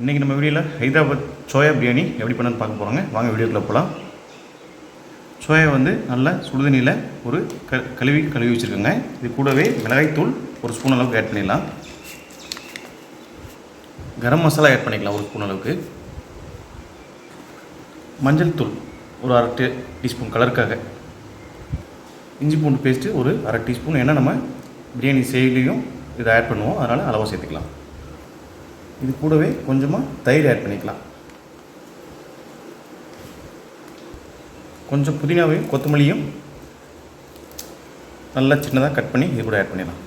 இன்றைக்கி நம்ம வீடியோவில் ஹைதராபாத் சோயா பிரியாணி எப்படி பண்ணணும்னு பார்க்க போகிறோங்க வாங்க வீடியோக்குள்ளே போகலாம் சோயா வந்து நல்லா சுடுதண்ணியில் ஒரு க கழுவி கழுவி வச்சுருக்கோங்க. இது கூடவே மிளகாய்த்தூள் ஒரு ஸ்பூன் அளவுக்கு ஆட் பண்ணிடலாம். கரம் மசாலா ஆட் பண்ணிக்கலாம் ஒரு ஸ்பூன் அளவுக்கு. மஞ்சள் தூள் ஒரு அரை டீ டீஸ்பூன் கலருக்காக. இஞ்சி பூண்டு பேஸ்ட்டு ஒரு அரை டீஸ்பூன். ஏன்னா நம்ம பிரியாணி செய்யலையும் இதை ஆட் பண்ணுவோம். அதனால் அளவாக சேர்த்துக்கலாம். இது கூடவே கொஞ்சமாக தயிர் ஆட் பண்ணிக்கலாம். கொஞ்சம் புதினாவையும் கொத்தமல்லியும் நல்லா சின்னதாக கட் பண்ணி இது கூட ஆட் பண்ணிடலாம்.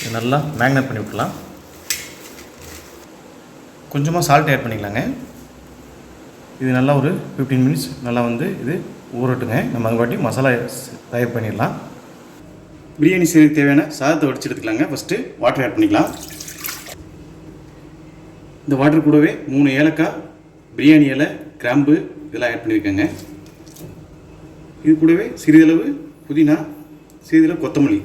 இது நல்லா மேக்னேட் பண்ணி விட்டுலாம் கொஞ்சமாக சால்ட் ஆட் பண்ணிக்கலாங்க. இது நல்லா ஒரு ஃபிஃப்டீன் மினிட்ஸ் நல்லா வந்து இது ஊறட்டுங்க. நம்ம அது வாட்டி மசாலா தயார் பண்ணிடலாம். பிரியாணி செய்யறதுக்கு தேவையான சாதத்தை வடிச்சு எடுத்துக்கலாங்க. ஃபஸ்ட்டு வாட்டர் ஆட் பண்ணிக்கலாம். இந்த வாட்டர் கூடவே மூணு ஏலக்காய் பிரியாணி இலை கிராம்பு இதெல்லாம் ஆட் பண்ணியிருக்கேங்க. இது கூடவே சிறிதளவு புதினா சிறிதளவு கொத்தமல்லி.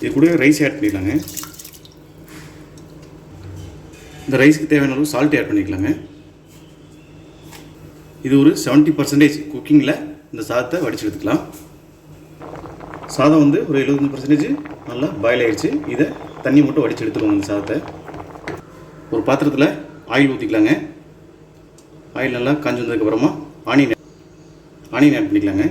இது கூடவே ரைஸ் ஆட் பண்ணிக்கலாங்க. இந்த ரைஸ்க்கு தேவையான அளவு சால்ட் ஆட் பண்ணிக்கலாங்க. இது ஒரு 70% பர்சன்டேஜ் குக்கிங்கில் இந்த சாதத்தை வடிச்சு எடுத்துக்கலாம். சாதம் வந்து ஒரு எழுபத்தஞ்சு பர்சன்டேஜ் நல்லா பாயில் ஆயிடுச்சு. இதை தண்ணி மட்டும் வடிச்சு எடுத்துருவோம் இந்த சாதத்தை. ஒரு பாத்திரத்தில் ஆயில் ஊற்றிக்கலாங்க ஆயில் நல்லா காஞ்சு வந்ததுக்கப்புறமா ஆனியன் ஆனியன் ஆட் பண்ணிக்கலாங்க.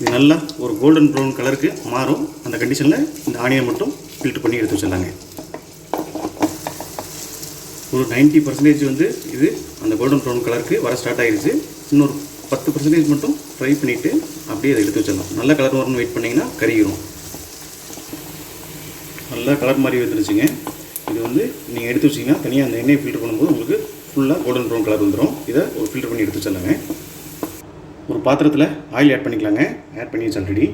இது நல்லா ஒரு கோல்டன் ப்ரௌன் கலருக்கு மாறும். அந்த கண்டிஷனில் இந்த ஆனியன் மட்டும் ஃபில்ட்ரு பண்ணி எடுத்து வச்சிடலாங்க. ஒரு 90% பர்சன்டேஜ் வந்து இது அந்த கோல்டன் ப்ரௌன் கலருக்கு வர ஸ்டார்ட் ஆகிடுச்சு இன்னொரு பத்து பர்சன்டேஜ் மட்டும் ஃப்ரை பண்ணிவிட்டு அப்படியே அதை எடுத்து வச்சிடலாம். நல்ல கலர் வரணும்னு வெயிட் பண்ணிங்கன்னா கறிகிறோம் நல்லா கலர் மாதிரி வந்துருச்சுங்க இது வந்து நீங்கள் எடுத்து வச்சிங்கன்னா தனியாக அந்த எண்ணெய் ஃபில்டர் பண்ணும்போது உங்களுக்கு ஃபுல்லாக கோல்டன் ப்ரௌன் கலர் வந்துடும் இதை ஒரு ஃபில்டர் பண்ணி எடுத்து வச்சிடலாங்க. ஒரு பாத்திரத்தில் ஆயில் ஆட் பண்ணிக்கலாங்க. ஆட் பண்ணிச்சு ஆல்ரெடி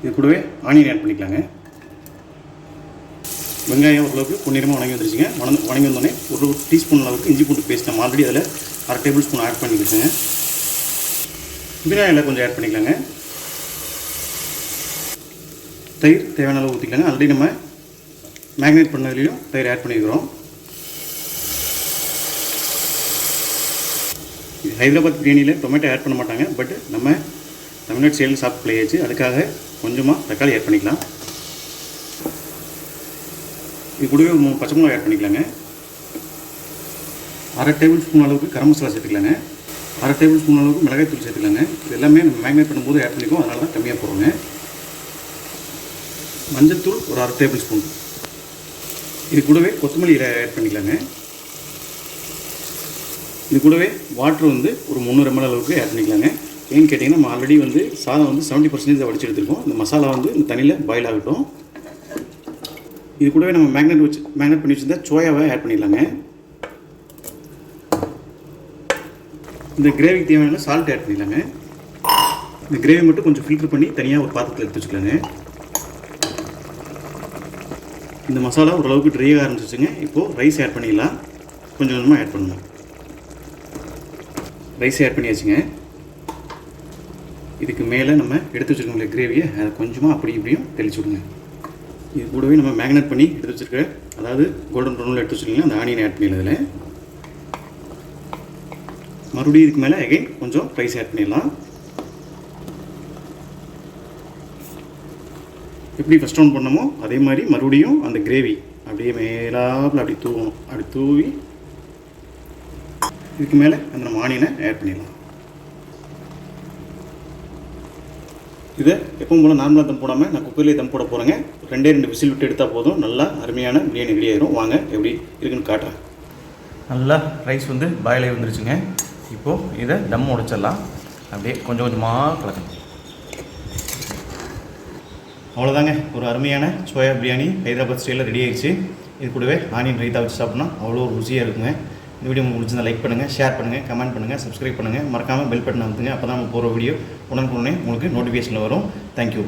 இது கூடவே ஆனியன் ஆட் பண்ணிக்கலாங்க. வெங்காயம் ஓரளவுக்கு பொன்னிறமாக வணங்கி வந்துருச்சுங்க. வணங்க வணங்கி வந்தோடனே ஒரு டீஸ்பூன் அளவுக்கு இஞ்சி பூண்டு பேஸ்ட் நம்ம ஆல்ரெடி அதில் அரை டேபிள் ஸ்பூன் ஆட் பண்ணிக்கிட்டுங்க. புதினா இலை கொஞ்சம் ஆட் பண்ணிக்கலாங்க. தயிர் தேவையான அளவு ஊற்றிக்கலாங்க ஆல்ரெடி நம்ம மேக்னேட் பண்ணதுலேயும் தயிர் ஆட் பண்ணிக்கிறோம். இது ஹைதராபாத் பிரியாணியில் டொமேட்டோ ஆட் பண்ண மாட்டாங்க. பட் நம்ம தமிழ்நாடு சைடில் சாப்பிட்டு பிள்ளையாச்சு அதுக்காக கொஞ்சமாக தக்காளி ஆட் பண்ணிக்கலாம். இது கூடவே ஒரு மூணு பச்சை மிளகா ஆட் பண்ணிக்கலாங்க. அரை டேபிள் ஸ்பூன் அளவுக்கு கரம் மசாலா சேர்த்துக்கலாங்க. அரை டேபிள் ஸ்பூன் அளவுக்கு மிளகாய் தூள் சேர்த்துக்கலாங்க. இது எல்லாமே நம்ம மேக்னேட் பண்ணும்போது ஆட் பண்ணிக்கோ அதனால தான் கம்மியாக போகிறோங்க மஞ்சத்தூள் ஒரு அரை டேபிள் ஸ்பூன். இது கூடவே கொத்தமல்லி ஆட் பண்ணிக்கலாங்க. இது கூடவே வாட்டர் வந்து ஒரு முந்நூறு எம்எல் அளவுக்கு ஆட் பண்ணிக்கலாங்க. ஏன்னு கேட்டிங்கன்னா நம்ம ஆல்ரெடி வந்து சாதம் வந்து செவன்ட்டி பர்சன்டேஜ் வடிச்சு எடுத்துருக்கோம். இந்த மசாலா வந்து இந்த தண்ணியில் பாயில் ஆகட்டும். இது கூடவே நம்ம மேக்னெட் வச்சு மேக்னெட் பண்ணி வச்சிருந்தா சோயாவை ஆட் பண்ணிக்கலாங்க. இந்த கிரேவிக்கு தேவையான சால்ட் ஆட் பண்ணிக்கலாங்க. இந்த கிரேவி மட்டும் கொஞ்சம் ஃபில்டர் பண்ணி தனியாக ஒரு பாத்திரத்தில் எடுத்து வச்சுக்கலாங்க. இந்த மசாலா ஓரளவுக்கு ட்ரை ஆக ஆரம்பிச்சிச்சுங்க இப்போது ரைஸ் ஆட் பண்ணிடலாம். கொஞ்சம் கொஞ்சமாக ஆட் பண்ணணும். ரைஸ் ஆட் பண்ணியாச்சுங்க. இதுக்கு மேலே நம்ம எடுத்து வச்சுருக்கோம்ல கிரேவியை அதை கொஞ்சமாக அப்படி இப்படியும் தெளிச்சு விடுங்க. இது கூடவே நம்ம மேக்னேட் பண்ணி எடுத்து வச்சிருக்க அதாவது கோல்டன் ப்ரௌனில் எடுத்து வச்சிருக்கீங்களா அந்த ஆனியன் ஆட் பண்ணிடலாம் இதில். மறுபடியும் இதுக்கு மேலே அகைன் கொஞ்சம் ரைஸ் ஆட் பண்ணிடலாம். எப்படி ஃபஸ்ட் ரவுண்ட் பண்ணமோ அதே மாதிரி மறுபடியும் அந்த கிரேவி அப்படியே மேலாப்பில் அப்படி தூவணும். அப்படி தூவி இதுக்கு மேலே அந்த நம்ம ஆனியனை ஆட் பண்ணிடலாம். இதை எப்பவும் போல் நார்மலாக தம் போடாமல் நான் குக்கர்லேயே தம் போட போகிறேங்க ரெண்டே ரெண்டு விசில் விட்டு எடுத்தால் போதும். நல்லா அருமையான பிரியாணி ரெடி ஆயிரும். வாங்க எப்படி இருக்குன்னு காட்டுறேன். நல்லா ரைஸ் வந்து பாயில் ஆகி வந்துருச்சுங்க. இப்போது இதை தம் உடைச்சிடலாம். அப்படியே கொஞ்சம் கொஞ்சமாக கலக்கணும். அவ்வளோதாங்க ஒரு அருமையான சோயா பிரியாணி ஹைதராபாத் ஸ்டைலில் ரெடி ஆகிடுச்சு இது கூடவே ஆனியன் ரைத்தா வச்சு சாப்பிட்னா அவ்வளோ ருசியாக இருக்குங்க. இந்த வீடியோ உங்களுக்கு பிடிச்சிருந்தா லைக் பண்ணுங்கள் ஷேர் பண்ணுங்கள் கமெண்ட் பண்ணுங்கள் சப்ஸ்கிரைப் பண்ணுங்கள் மறக்காமல் பெல் பட்டன் அமுத்துங்க அப்போ தான் நம்ம போகிற வீடியோ உடனுக்குடனே உங்களுக்கு நோட்டிஃபிகேஷனில் வரும். தேங்க்யூ